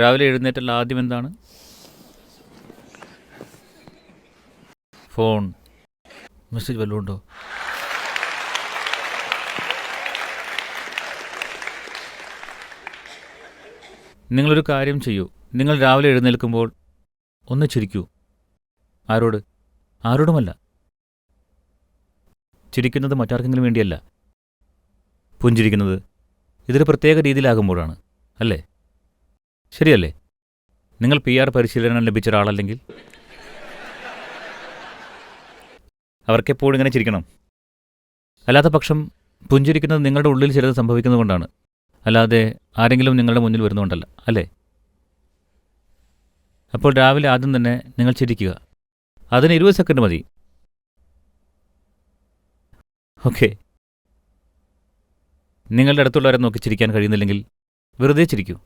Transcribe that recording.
രാവിലെ എഴുന്നേറ്റല്ല ആദ്യം എന്താണ് ഫോൺ. മെസ്സേജ് വല്ലതും ഉണ്ടോ നിങ്ങളൊരു കാര്യം ചെയ്യൂ. നിങ്ങൾ രാവിലെ എഴുന്നേൽക്കുമ്പോൾ ഒന്ന് ചിരിക്കൂ. ആരോട്? ആരോടുമല്ല. ചിരിക്കുന്നത് മറ്റാർക്കെങ്കിലും വേണ്ടിയല്ല. പുഞ്ചിരിക്കുന്നത് ഇതൊരു പ്രത്യേക രീതിയിലാകുമ്പോഴാണ് അല്ലേ? ശരിയല്ലേ? നിങ്ങൾ പി ആർ പരിശീലനം ലഭിച്ച ഒരാളല്ലെങ്കിൽ? അവർക്കെപ്പോഴും ഇങ്ങനെ ചിരിക്കണം. അല്ലാത്ത പക്ഷം പുഞ്ചിരിക്കുന്നത് നിങ്ങളുടെ ഉള്ളിൽ ചിലത് സംഭവിക്കുന്നതുകൊണ്ടാണ് അല്ലാതെ ആരെങ്കിലും നിങ്ങളുടെ മുന്നിൽ വരുന്നുകൊണ്ടല്ല അല്ലേ? അപ്പോൾ രാവിലെ ആദ്യം തന്നെ നിങ്ങൾ ചിരിക്കുക. അതിന് ഇരുപത് സെക്കൻഡ് മതി. ഓക്കെ. നിങ്ങളുടെ അടുത്തുള്ളവരെ നോക്കി ചിരിക്കാൻ കഴിയുന്നില്ലെങ്കിൽ വെറുതെ ചിരിക്കൂ.